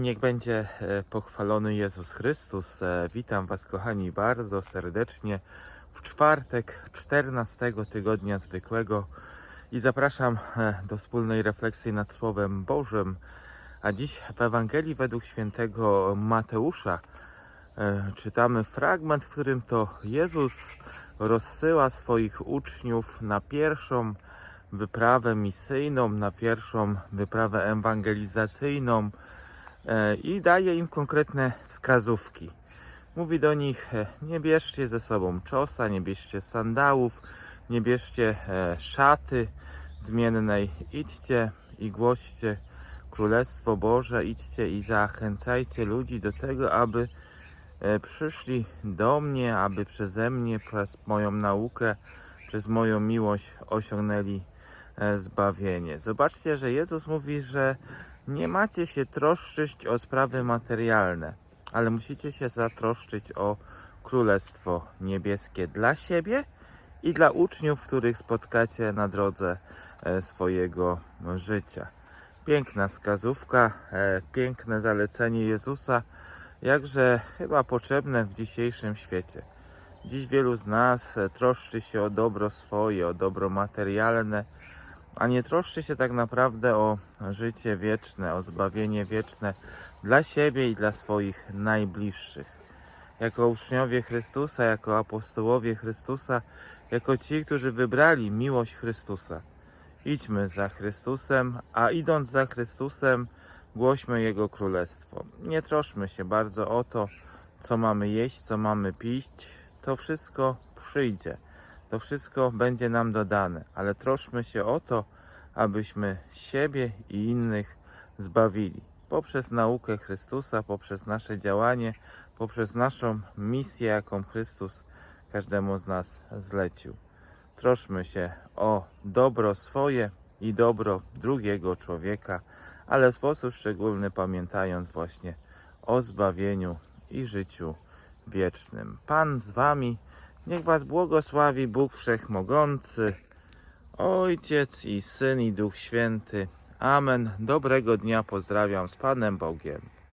Niech będzie e, pochwalony Jezus Chrystus. E, Witam Was, kochani, bardzo serdecznie w czwartek 14 tygodnia zwykłego i zapraszam e, do wspólnej refleksji nad Słowem Bożym. A dziś w Ewangelii według świętego Mateusza czytamy fragment, w którym to Jezus rozsyła swoich uczniów na pierwszą wyprawę misyjną, na pierwszą wyprawę ewangelizacyjną i daje im konkretne wskazówki. Mówi do nich: e, Nie bierzcie ze sobą czosa, nie bierzcie sandałów, nie bierzcie e, szaty zmiennej. Idźcie i głoście Królestwo Boże, idźcie i zachęcajcie ludzi do tego, aby e, przyszli do mnie, aby przeze mnie, przez moją naukę, przez moją miłość osiągnęli e, zbawienie. Zobaczcie, że Jezus mówi, że nie macie się troszczyć o sprawy materialne, ale musicie się zatroszczyć o Królestwo Niebieskie dla siebie i dla uczniów, których spotkacie na drodze e, swojego życia. Piękna wskazówka, e, piękne zalecenie Jezusa, jakże chyba potrzebne w dzisiejszym świecie. Dziś wielu z nas e, troszczy się o dobro swoje, o dobro materialne, a nie troszczy się tak naprawdę o życie wieczne, o zbawienie wieczne dla siebie i dla swoich najbliższych. Jako uczniowie Chrystusa, jako apostołowie Chrystusa, jako ci, którzy wybrali miłość Chrystusa. Idźmy za Chrystusem, a idąc za Chrystusem, głośmy Jego Królestwo. Nie troszmy się bardzo o to, co mamy jeść, co mamy pić. To wszystko przyjdzie. To wszystko będzie nam dodane, ale troszmy się o to, abyśmy siebie i innych zbawili. Poprzez naukę Chrystusa, poprzez nasze działanie, poprzez naszą misję, jaką Chrystus każdemu z nas zlecił. Troszmy się o dobro swoje i dobro drugiego człowieka, ale w sposób szczególny pamiętając właśnie o zbawieniu i życiu wiecznym. Pan z Wami, niech Was błogosławi Bóg Wszechmogący, Ojciec i Syn i Duch Święty. Amen. Dobrego dnia pozdrawiam z Panem Bogiem.